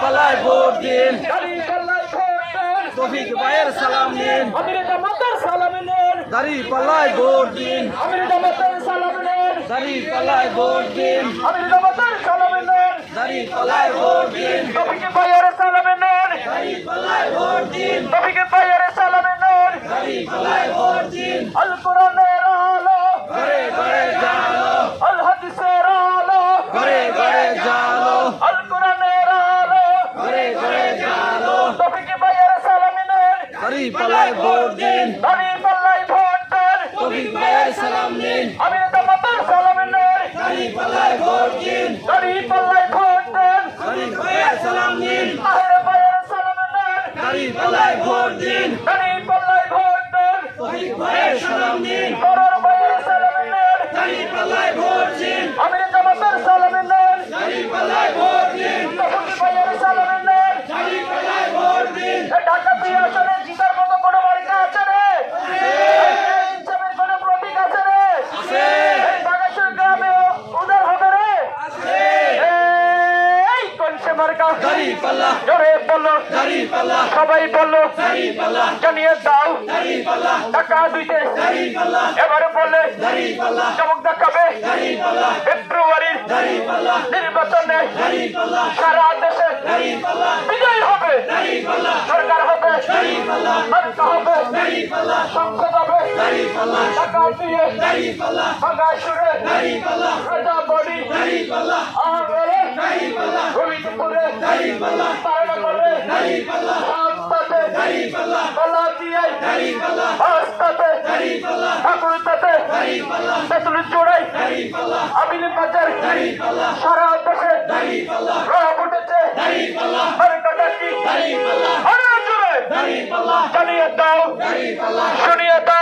পাল্লায় ভোট দিন। দাড়ি পাল্লায় ভোট দেন। তফিক ভাইয়ের সালাম নিন। আমির জামাতের সালাম নেন। দাড়ি পাল্লায় ভোট দিন। আমির জামাতের সালাম নেন। দাড়ি পাল্লায় ভোট দিন। আমির জামাতের সালাম নেন। দাড়ি পাল্লায় ভোট দিন। তফিকে ভাইয়ের সালাম নেন। দাড়ি পাল্লায় ভোট দিন। ভাইয়ের সালাম নেন। দাড়ি পাল্লায় ভোট দিন। দাড়ি পাল্লায় ভোট দিন দাড়ি পাল্লায় ভোট দেন তফিক ভাইয়ের সালাম নিন আমির জামাতের সালাম নেন দাড়ি পাল্লায় ভোট দিন দাড়ি পাল্লায় ভোট দেন দাড়ি ভাইয়ের সালাম নিন তাহের ভাইয়ের সালাম নেন দাড়ি পাল্লায় ভোট দিন দাড়ি পাল্লায় ভোট দেন তফিক ভাইয়ের সালাম নিন করর ভাইয়ের সালাম নেন দাড়ি পাল্লায় ভোট দিন আমির জামাতের সালাম নেন দাড়ি পাল্লায় ভোট দিন তফিক ভাইয়ের সালাম নেন দাড়ি পাল্লায় ভোট দিন এই ঢাকা প্রিয় আসনে জিতার মতো কোনো মার্কা আছে রে এই ইনসাফের কোনো প্রতীক আছে রে এই বাগাসুর গ্রামে উদার হবে রে এই দাড়ি জোরে বলল সবাই বলল জানিয়ে দাও টাকা দিতে এবারে বললে চমক দেখাবে ফেব্রুয়ারির নির্বাচনে সারা দেশে বিজয় হবে সরকার হবে মার্কা হবে সংসদ হবে টাকা দিয়ে দাড়ি পাল্লা রাজা বডি দাড়ি পাল্লা আহমেরে দাড়ি পাল্লা রবিপুরে দাড়ি পাল্লা দাড়ি পাল্লা রাস্তাতে দাড়ি পাল্লা গলাতিয়ায় দাড়ি পাল্লা রাস্তাতে দাড়ি পাল্লা ঠাকুরতাতে দাড়ি পাল্লা তেতুল চোড়াই দাড়ি পাল্লা আমিন বাজার দাড়ি পাল্লা সারা দেশে দাড়ি পাল্লা রব উঠেছে দাড়ি পাল্লা মার্কাটা কি দাড়ি পাল্লা আরও জোরে দাড়ি পাল্লা জানিয়ে দাও দাড়ি পাল্লা শুনিয়ে দাও